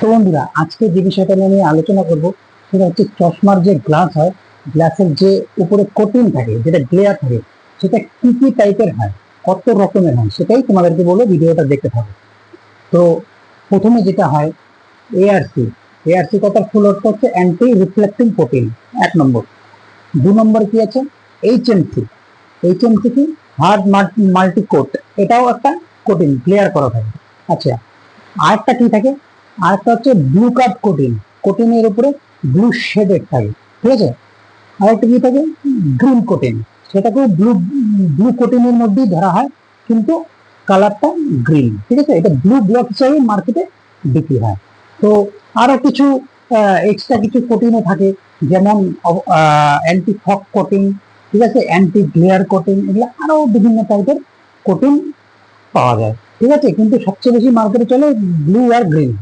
তো বন্ধুরা, আজকে যে বিষয়টা নিয়ে আমি আলোচনা করব, সেটা হচ্ছে চশমার যে গ্লাস হয় গ্লাসের যে উপরে কোটিং থাকে, যেটা গ্লেয়ার থাকে, সেটা কি কি টাইপের হয়, কত রকমের হয়, সেটাই তোমাদেরকে বলব, ভিডিওটা দেখতে থাকো। তো প্রথমে যেটা হয় এআরসি এআরসি কথার ফুল অর্থ হচ্ছে অ্যান্টি রিফ্লেক্টিং কোটিং এক নম্বর। দু নম্বর কি আছে? এইচএমসি এইচএমসি কি? হার্ড মাল্টি কোট এটাও একটা কোটিং ক্লিয়ার করা থাকে। আচ্ছা আরেকটা কি থাকে? আরেকটা হচ্ছে ব্লু কোটিং কোটিং এর উপরে ব্লু শেডেড থাকে ঠিক আছে? আরেকটা কি থাকে গ্রিন কোটিং সেটাকেও ব্লু ব্লু কোটিং এর মধ্যেই ধরা হয়, কিন্তু কালারটা গ্রিন ঠিক আছে? এটা ব্লু ব্লক হিসাবে মার্কেটে বিক্রি হয়। তো আরও কিছু এক্সট্রা কিছু কোটিংও থাকে, যেমন অ্যান্টি ফক কোটিং ঠিক আছে? অ্যান্টি গ্লেয়ার কোটিং এগুলো আরও বিভিন্ন টাইপের কোটিং পাওয়া যায়, ঠিক আছে? কিন্তু সবচেয়ে বেশি মার্কেটে চলে ব্লু আর গ্রিন